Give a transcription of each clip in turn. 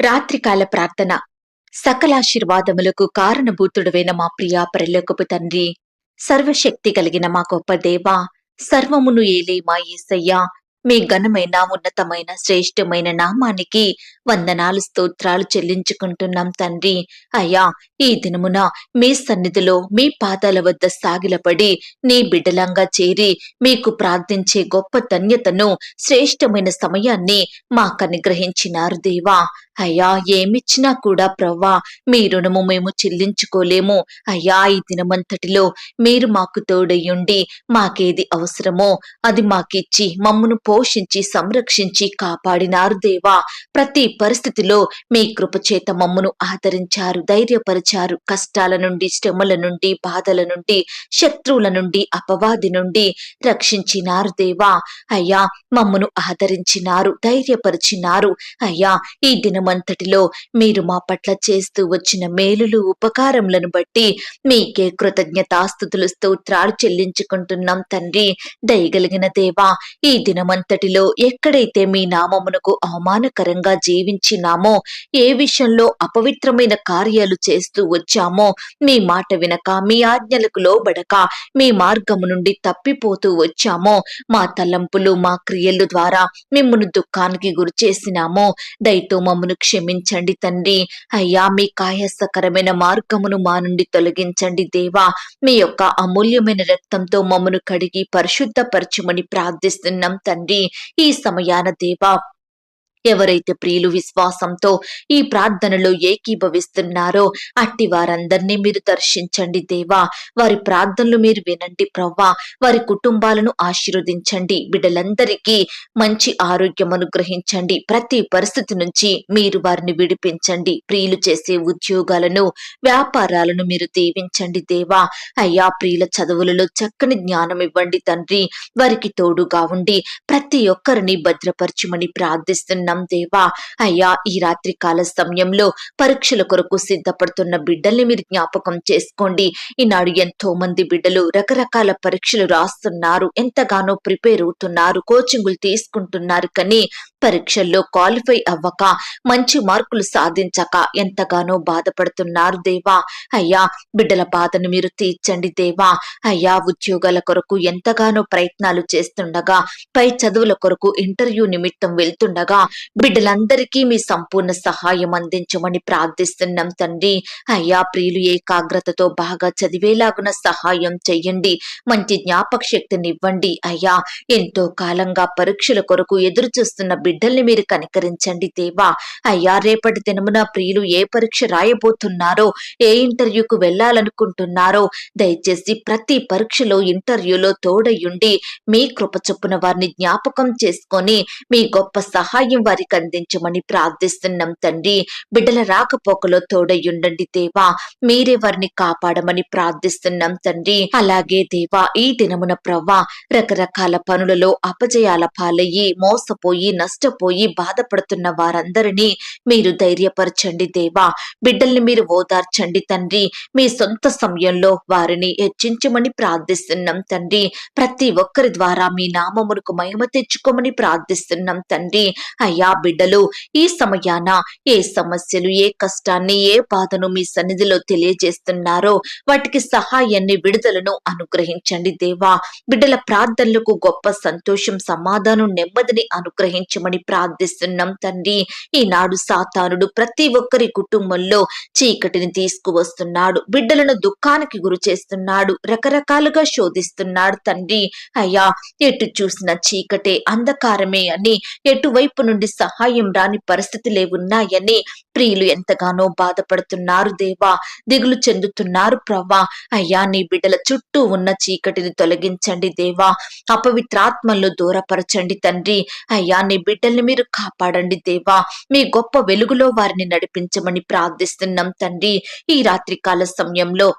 రాత్రికాల ప్రార్థన. సకలాశీర్వాదములకు కారణభూతుడువైన మా ప్రియా పరలోకపు తండ్రి సర్వశక్తి కలిగిన మా గొప్ప దేవ సర్వమును ఏలే మా ఈసయ్య మీ ఘనమైన ఉన్నతమైన శ్రేష్టమైన నామానికి వందనాలు స్తోత్రాలు చెల్లించుకుంటున్నాం తండ్రి. అయ్యా ఈ దినమున మీ సన్నిధిలో మీ పాదాల వద్ద సాగిలపడి నీ బిడ్డలంగా చేరి మీకు ప్రార్థించే గొప్ప ధన్యతను శ్రేష్టమైన సమయాన్ని మాకు అనుగ్రహించినారు దేవా. అయ్యా ఏమిచ్చినా కూడా ప్రవ్వా మీ రుణము మేము చెల్లించుకోలేము. అయ్యా ఈ దినమంతటిలో మీరు మాకు తోడయ్యుండి మాకేది అవసరమో అది మాకిచ్చి మమ్మను పోషించి సంరక్షించి కాపాడినారు దేవా. ప్రతి పరిస్థితిలో మీ కృపచేత మమ్మను ఆదరించారు ధైర్యపరిచారు. కష్టాల నుండి శ్రమల నుండి బాధల నుండి శత్రువుల నుండి అపవాది నుండి రక్షించినారు దేవా. అయ్యా మమ్మను ఆదరించినారు ధైర్యపరిచినారు. అయ్యా ఈ దినం కాలమంతటిలో మీరు మా పట్ల చేస్తూ వచ్చిన మేలులు ఉపకారములను బట్టి మీకే కృతజ్ఞతాస్థుతులు స్తోత్రాలు చెల్లించుకుంటున్నాం తండ్రి. దయగలిగిన దేవా ఈ దినమంతటిలో ఎక్కడైతే మీ నామమునకు అవమానకరంగా జీవించినామో ఏ విషయంలో అపవిత్రమైన కార్యాలు చేస్తూ వచ్చామో మీ మాట వినక మీ ఆజ్ఞలకు లోబడక మీ మార్గము నుండి తప్పిపోతూ వచ్చామో మా తలంపులు మా క్రియలు ద్వారా మిమ్మను దుఃఖానికి గురి చేసినామో దయతో మమ్మను క్షమించండి తండ్రి. అయ్యా మీ కాయసకరమైన మార్గమును మా నుండి తొలగించండి దేవా. మీ యొక్క అమూల్యమైన రక్తంతో మమ్మను కడిగి పరిశుద్ధపరచుమని ప్రార్థిస్తున్నాం తండ్రి. ఈ సమయాన దేవా ఎవరైతే ప్రియులు విశ్వాసంతో ఈ ప్రార్థనలో ఏకీభవిస్తున్నారో అట్టి వారందరినీ మీరు దర్శించండి దేవా. వారి ప్రార్థనలు మీరు వినండి ప్రవ్వా. వారి కుటుంబాలను ఆశీర్వదించండి. బిడ్డలందరికీ మంచి ఆరోగ్యం అనుగ్రహించండి. ప్రతి పరిస్థితి నుంచి మీరు వారిని విడిపించండి. ప్రియులు చేసే ఉద్యోగాలను వ్యాపారాలను మీరు దీవించండి దేవా. అయ్యా ప్రియుల చదువులలో చక్కని జ్ఞానం ఇవ్వండి తండ్రి. వారికి తోడుగా ఉండి ప్రతి ఒక్కరిని భద్రపరచమని ప్రార్థిస్తున్నాం దేవా అయ్యా ఈ రాత్రి కాల సమయంలో పరీక్షల కొరకు సిద్ధపడుతున్న బిడ్డల్ని మీరు జ్ఞాపకం చేసుకోండి. ఈనాడు ఎంతో మంది బిడ్డలు రకరకాల పరీక్షలు రాస్తున్నారు ఎంతగానో ప్రిపేర్ అవుతున్నారు కోచింగులు తీసుకుంటున్నారు కానీ పరీక్షల్లో క్వాలిఫై అవ్వక మంచి మార్కులు సాధించక ఎంతగానో బాధపడుతున్నారు దేవా. అయ్యా బిడ్డల బాధను మీరు తీర్చండి దేవా. అయ్యా ఉద్యోగాల కొరకు ఎంతగానో ప్రయత్నాలు చేస్తుండగా పై చదువుల కొరకు ఇంటర్వ్యూ నిమిత్తం వెళ్తుండగా బిడ్డలందరికీ మీ సంపూర్ణ సహాయం అందించమని ప్రార్థిస్తున్నాం తండ్రి. అయ్యా ప్రియులు ఏకాగ్రతతో బాగా చదివేలాగున సహాయం చెయ్యండి. మంచి జ్ఞాపక శక్తిని ఇవ్వండి అయ్యా ఎంతో కాలంగా పరీక్షల కొరకు ఎదురు చూస్తున్న బిడ్డల్ని మీరు కనికరించండి దేవా. అయ్యా రేపటి దినమున ప్రియులు ఏ పరీక్ష రాయబోతున్నారో ఏ ఇంటర్వ్యూకు వెళ్ళాలనుకుంటున్నారో దయచేసి ప్రతి పరీక్షలో ఇంటర్వ్యూలో తోడయుండి మీ కృప చొప్పున వారిని జ్ఞాపకం చేసుకొని మీ గొప్ప సహాయం వారికి అందించమని ప్రార్థిస్తున్నాం తండ్రి. బిడ్డల రాకపోకలో తోడయ్యుండండి దేవా. మీరే వారిని కాపాడమని ప్రార్థిస్తున్నాం తండ్రి. అలాగే దేవా ఈ దినమున ప్రవ్వా రకరకాల పనులలో అపజయాల పాలయ్యి మోసపోయి నష్టపోయి బాధపడుతున్న వారందరినీ మీరు ధైర్యపరచండి దేవా. బిడ్డల్ని మీరు ఓదార్చండి తండ్రి. మీ సొంత సమయంలో వారిని హెచ్చించమని ప్రార్థిస్తున్నాం తండ్రి. ప్రతి ఒక్కరి ద్వారా మీ నామమునకు మహిమ తెచ్చుకోమని ప్రార్థిస్తున్నాం తండ్రి. అయ్యా బిడ్డలు ఈ సమయాన ఏ సమస్యలు ఏ కష్టాన్ని ఏ బాధను మీ సన్నిధిలో తెలియజేస్తున్నారో వాటికి సహాయాన్ని విడుదలను అనుగ్రహించండి దేవా. బిడ్డల ప్రార్థనలకు గొప్ప సంతోషం సమాధానం నెమ్మదిని అనుగ్రహించమని ప్రార్థిస్తున్నాం తండ్రి. ఈనాడు సాతానుడు ప్రతి ఒక్కరి కుటుంబంలో చీకటిని తీసుకువస్తున్నాడు బిడ్డలను దుఃఖానికి గురి చేస్తున్నాడు రకరకాలుగా శోధిస్తున్నాడు తండ్రి. అయ్యా ఎటు చూసిన చీకటే అంధకారమే అని ఎటువైపు నుండి సహాయం రాని పరిస్థితులే ఉన్నాయని ప్రియులు ఎంతగానో బాధపడుతున్నారు దేవా. దిగులు చెందుతున్నారు ప్రవ్వా. అయ్యా నీ బిడ్డల చుట్టూ ఉన్న చీకటిని తొలగించండి దేవా. అపవిత్రాత్మల్లో దూరపరచండి తండ్రి. అయ్యా నీ బిడ్డల్ని మీరు కాపాడండి దేవా. మీ గొప్ప వెలుగులో వారిని నడిపించమని ప్రార్థిస్తున్నాం తండ్రి. ఈ రాత్రికాల సమయంలో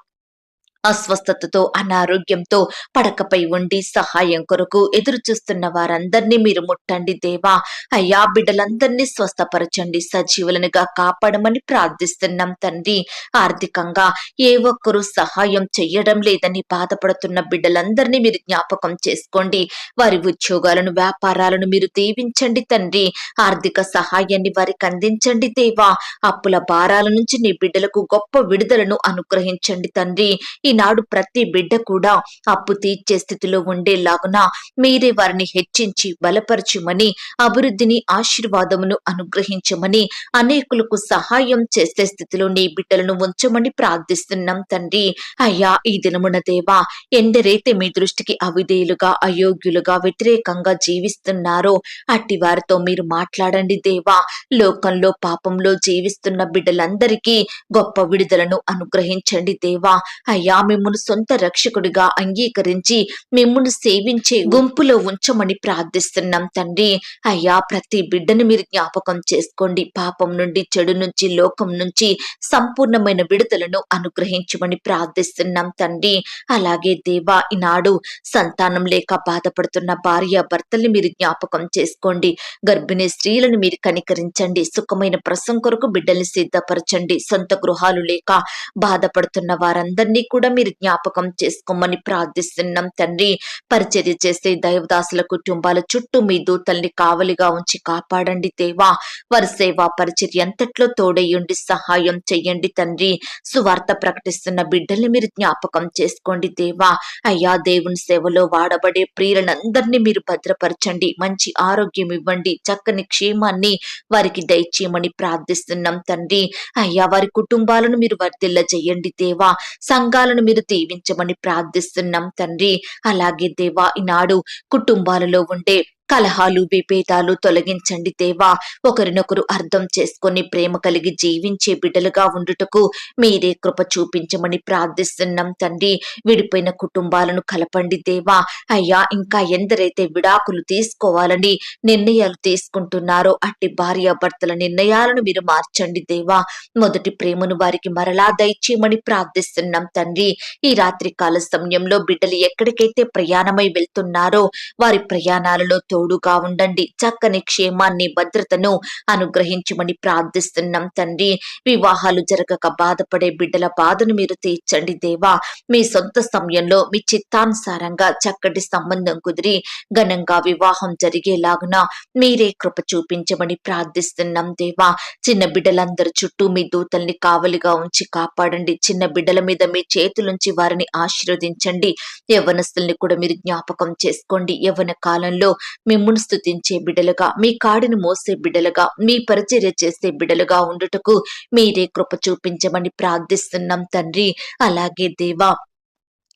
అస్వస్థతతో అనారోగ్యంతో పడకపై ఉండి సహాయం కొరకు ఎదురు చూస్తున్న వారందరినీ మీరు ముట్టండి దేవా. అయ్యా బిడ్డలందరినీ స్వస్థపరచండి సజీవులనుగా కాపాడమని ప్రార్థిస్తున్నాం తండ్రి. ఆర్థికంగా ఏ ఒక్కరూ సహాయం చెయ్యడం లేదని బాధపడుతున్న బిడ్డలందరినీ మీరు జ్ఞాపకం చేసుకోండి. వారి ఉద్యోగాలను వ్యాపారాలను మీరు దీవించండి తండ్రి. ఆర్థిక సహాయాన్ని వారికి అందించండి దేవా. అప్పుల భారాల నుంచి నీ బిడ్డలకు గొప్ప విడుదలను అనుగ్రహించండి తండ్రి. ఈనాడు ప్రతి బిడ్డ కూడా అప్పు తీర్చే స్థితిలో ఉండేలాగున మీరే వారిని హెచ్చించి బలపరచుమని అభివృద్ధిని ఆశీర్వాదమును అనుగ్రహించమని అనేకులకు సహాయం చేసే స్థితిలో నీ బిడ్డలను ఉంచమని ప్రార్థిస్తున్నాం తండ్రి. అయ్యా ఈ దినమున దేవా ఎందరైతే మీ దృష్టికి అవిధేయులుగా అయోగ్యులుగా వ్యతిరేకంగా జీవిస్తున్నారో అట్టి వారితో మీరు మాట్లాడండి దేవా. లోకంలో పాపంలో జీవిస్తున్న బిడ్డలందరికీ గొప్ప విడుదలను అనుగ్రహించండి దేవా. అయ్యా మిమ్మును సొంత రక్షకుడిగా అంగీకరించి మిమ్మును సేవించే గుంపులో ఉంచమని ప్రార్థిస్తున్నాం తండ్రి. అయ్యా ప్రతి బిడ్డను మీరు జ్ఞాపకం చేసుకోండి. పాపం నుండి చెడు నుంచి లోకం నుంచి సంపూర్ణమైన విడుదలను అనుగ్రహించమని ప్రార్థిస్తున్నాం తండ్రి. అలాగే దేవా ఈనాడు సంతానం లేక బాధపడుతున్న భార్య భర్తల్ని మీరు జ్ఞాపకం చేసుకోండి. గర్భిణీ స్త్రీలను మీరు కనికరించండి. సుఖమైన ప్రసం కొరకు బిడ్డల్ని సిద్ధపరచండి. సొంత గృహాలు లేక బాధపడుతున్న వారందరినీ కూడా మీరు జ్ఞాపకం చేసుకోమని ప్రార్థిస్తున్నాం తండ్రి. పరిచర్య చేసే దైవదాసుల కుటుంబాల చుట్టూ మీ దూతల్ని కావలిగా ఉంచి కాపాడండి దేవా. వారి సేవా పరిచర్య అంతట్లో తోడయ్యుండి సహాయం చెయ్యండి తండ్రి. సువార్త ప్రకటిస్తున్న బిడ్డల్ని మీరు జ్ఞాపకం చేసుకోండి దేవా. అయ్యా దేవుని సేవలో వాడబడే ప్రియులందరినీ మీరు భద్రపరచండి. మంచి ఆరోగ్యం ఇవ్వండి. చక్కని క్షేమాన్ని వారికి దయచేయమని ప్రార్థిస్తున్నాం తండ్రి. అయ్యా వారి కుటుంబాలను మీరు వర్ధిల్ల చేయండి దేవా. సంఘాలను మీరు దీవించమని ప్రార్థిస్తున్నాం తండ్రి. అలాగే దేవా ఈనాడు కుటుంబాలలో ఉండే కలహాలు విభేదాలు తొలగించండి దేవా. ఒకరినొకరు అర్థం చేసుకొని ప్రేమ కలిగి జీవించే బిడ్డలుగా ఉండుటకు మీరే కృప చూపించమని ప్రార్థిస్తున్నాం తండ్రి. విడిపోయిన కుటుంబాలను కలపండి దేవా. అయ్యా ఇంకా ఎందరైతే విడాకులు తీసుకోవాలని నిర్ణయాలు తీసుకుంటున్నారో అట్టి భార్యాభర్తల నిర్ణయాలను మీరు మార్చండి దేవా. మొదటి ప్రేమను వారికి మరలా దయచేయమని ప్రార్థిస్తున్నాం తండ్రి. ఈ రాత్రి కాల సమయంలో బిడ్డలు ఎక్కడికైతే ప్రయాణమై వెళ్తున్నారో వారి ప్రయాణాలలో తోడుగా ఉండండి. చక్కని క్షేమాన్ని భద్రతను అనుగ్రహించమని ప్రార్థిస్తున్నాం తండ్రి. వివాహాలు జరగక బాధపడే బిడ్డల బాధను మీరు తీర్చండి దేవా. మీ సొంత సమయంలో మీ చిత్తానుసారంగా చక్కటి సంబంధం కుదిరి ఘనంగా వివాహం జరిగేలాగున మీరే కృప చూపించమని ప్రార్థిస్తున్నాం దేవా. చిన్న బిడ్డలందరి చుట్టూ మీ దూతల్ని కావలిగా ఉంచి కాపాడండి. చిన్న బిడ్డల మీద మీ చేతులుంచి వారిని ఆశీర్వదించండి. యవనస్తుల్ని కూడా మీరు జ్ఞాపకం చేసుకోండి. యవన కాలంలో మిమ్మును స్థుతించే బిడ్డలుగా మీ కాడిని మోసే బిడ్డలుగా మీ పరిచర్య చేసే బిడ్డలుగా ఉండుటకు మీరే కృప చూపించమని ప్రార్థిస్తున్నాం తండ్రి. అలాగే దేవా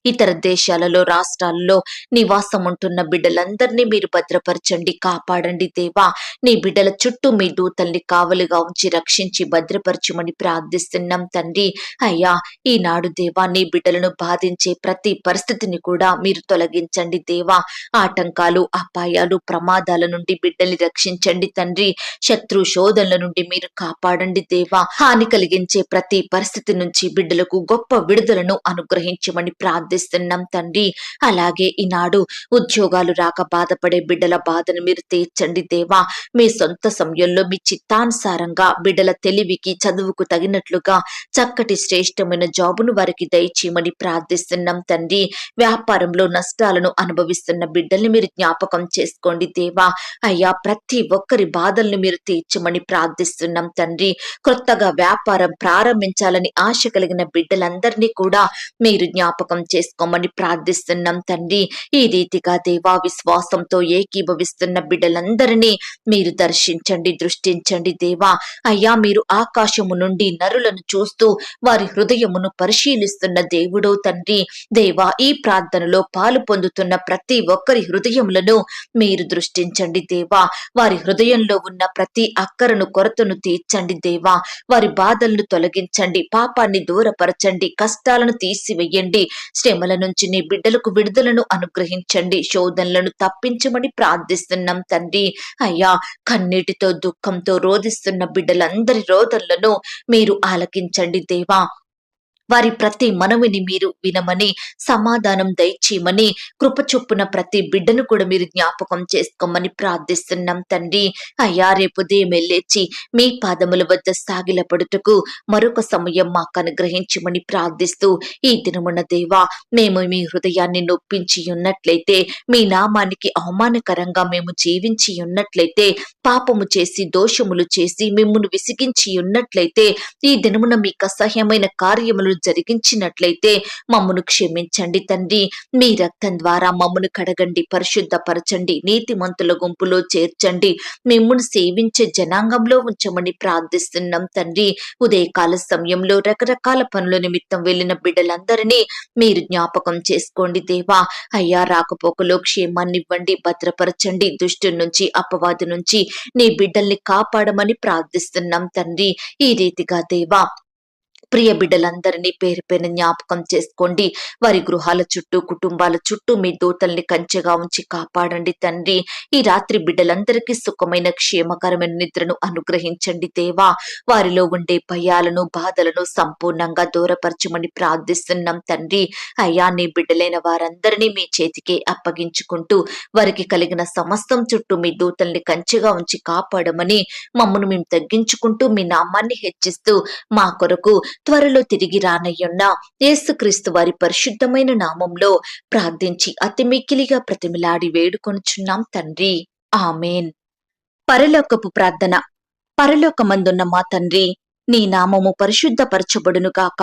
ఇతర దేశాలలో రాష్ట్రాల్లో నివాసం ఉంటున్న బిడ్డలందరినీ మీరు భద్రపరచండి కాపాడండి దేవా. నీ బిడ్డల చుట్టూ మీ దూతల్ని కావలుగా ఉంచి రక్షించి భద్రపరచమని ప్రార్థిస్తున్నాం తండ్రి. అయ్యా ఈనాడు దేవా నీ బిడ్డలను బాధించే ప్రతి పరిస్థితిని కూడా మీరు తొలగించండి దేవా. ఆటంకాలు అపాయాలు ప్రమాదాల నుండి బిడ్డల్ని రక్షించండి తండ్రి. శత్రు శోధనల నుండి మీరు కాపాడండి దేవా. హాని కలిగించే ప్రతి పరిస్థితి నుంచి బిడ్డలకు గొప్ప విడుదలను అనుగ్రహించమని ప్రార్థిస్తున్నాం తండ్రి. అలాగే ఈనాడు ఉద్యోగాలు రాక బాధపడే బిడ్డల బాధను మీరు తీర్చండి దేవా. మీ సొంత సమయంలో మీ చిత్తానుసారంగా బిడ్డల తెలివికి చదువుకు తగినట్లుగా చక్కటి శ్రేష్టమైన జాబును వారికి దయచేయమని ప్రార్థిస్తున్నాం తండ్రి. వ్యాపారంలో నష్టాలను అనుభవిస్తున్న బిడ్డల్ని మీరు జ్ఞాపకం చేసుకోండి దేవా. అయ్యా ప్రతి ఒక్కరి బాధల్ని మీరు తీర్చమని ప్రార్థిస్తున్నాం తండ్రి. కొత్తగా వ్యాపారం ప్రారంభించాలని ఆశ కలిగిన బిడ్డలందరినీ కూడా మీరు జ్ఞాపకం చేసుకోమని ప్రార్థిస్తున్నాం తండ్రి. ఈ రీతిగా దేవా విశ్వాసంతో ఏకీభవిస్తున్న బిడ్డలందరినీ మీరు దర్శించండి దృష్టించండి దేవా. అయ్యా మీరు ఆకాశము నుండి నరులను చూస్తూ వారి హృదయమును పరిశీలిస్తున్న దేవుడో తండ్రి. దేవా ఈ ప్రార్థనలో పాలు పొందుతున్న ప్రతి ఒక్కరి హృదయములను మీరు దృష్టించండి దేవా. వారి హృదయంలో ఉన్న ప్రతి అక్కరను కొరతను తీర్చండి దేవా. వారి బాధలను తొలగించండి పాపాన్ని దూరపరచండి కష్టాలను తీసివేయండి. శ్రమల నుంచి నీ బిడ్డలకు విడుదలను అనుగ్రహించండి. శోధనలను తప్పించమని ప్రార్థిస్తున్నాం తండ్రి. అయ్యా కన్నీటితో దుఃఖంతో రోధిస్తున్న బిడ్డలందరి రోధనలను మీరు ఆలకించండి దేవా. వారి ప్రతి మనవిని మీరు వినమని సమాధానం దయచేయమని కృపచొప్పున ప్రతి బిడ్డను కూడా మీరు జ్ఞాపకం చేసుకోమని ప్రార్థిస్తున్నాం తండ్రి. అయ్యా రేపు ఉదయం లేచి మీ పాదముల వద్ద సాగిలపడుటకు మరొక సమయం మాకు అనుగ్రహించమని ప్రార్థిస్తూ ఈ దినమున దేవా మేము మీ హృదయాన్ని నొప్పించి ఉన్నట్లయితే మీ నామానికి అవమానకరంగా మేము జీవించి ఉన్నట్లయితే పాపము చేసి దోషములు చేసి మిమ్మల్ని విసిగించి ఉన్నట్లయితే ఈ దినమున మీకు అసహ్యమైన కార్యములు కార్యములను జరిగించినట్లయితే మమ్మను క్షమించండి తండ్రి. మీ రక్తం ద్వారా మమ్మను కడగండి పరిశుద్ధపరచండి నీతిమంతుల గుంపులో చేర్చండి. మిమ్మును సేవించే జనాంగంలో ఉంచమని ప్రార్థిస్తున్నాం తండ్రి. ఉదయకాల సమయంలో రకరకాల పనుల నిమిత్తం వెళ్ళిన బిడ్డలందరినీ మీరు జ్ఞాపకం చేసుకోండి దేవా. అయ్యా రాకపోకలో క్షేమాన్ని ఇవ్వండి భద్రపరచండి దుష్టు నుంచి అపవాది నుంచి నీ బిడ్డల్ని కాపాడమని ప్రార్థిస్తున్నాం తండ్రి. ఈ రీతిగా దేవా ప్రియ బిడ్డలందరినీ పేరు పైన జ్ఞాపకం చేసుకోండి. వారి గృహాల చుట్టూ కుటుంబాల చుట్టూ మీ దూతల్ని కంచెగా ఉంచి కాపాడండి తండ్రి. ఈ రాత్రి బిడ్డలందరికీ సుఖమైన క్షేమకరమైన నిద్రను అనుగ్రహించండి దేవా. వారిలో ఉండే భయాలను బాధలను సంపూర్ణంగా దూరపరచమని ప్రార్థిస్తున్నాం తండ్రి. అయ్యా నీ బిడ్డలైన వారందరినీ మీ చేతికే అప్పగించుకుంటూ వారికి కలిగిన సమస్తం చుట్టూ మీ దూతల్ని కంచెగా ఉంచి కాపాడమని మమ్మను మేము తగ్గించుకుంటూ మీ నామాన్ని హెచ్చిస్తూ మా కొరకు త్వరలో తిరిగి రానయ్యున్న యేసుక్రీస్తు వారి పరిశుద్ధమైన నామంలో ప్రార్థించి అతి మిక్కిలిగా ప్రతిమిలాడి వేడుకొనుచున్నాం తండ్రి. ఆమెన్. పరలోకపు ప్రార్థన. పరలోకమందున్న మా తండ్రి నీ నామము పరిశుద్ధపరచబడును కాక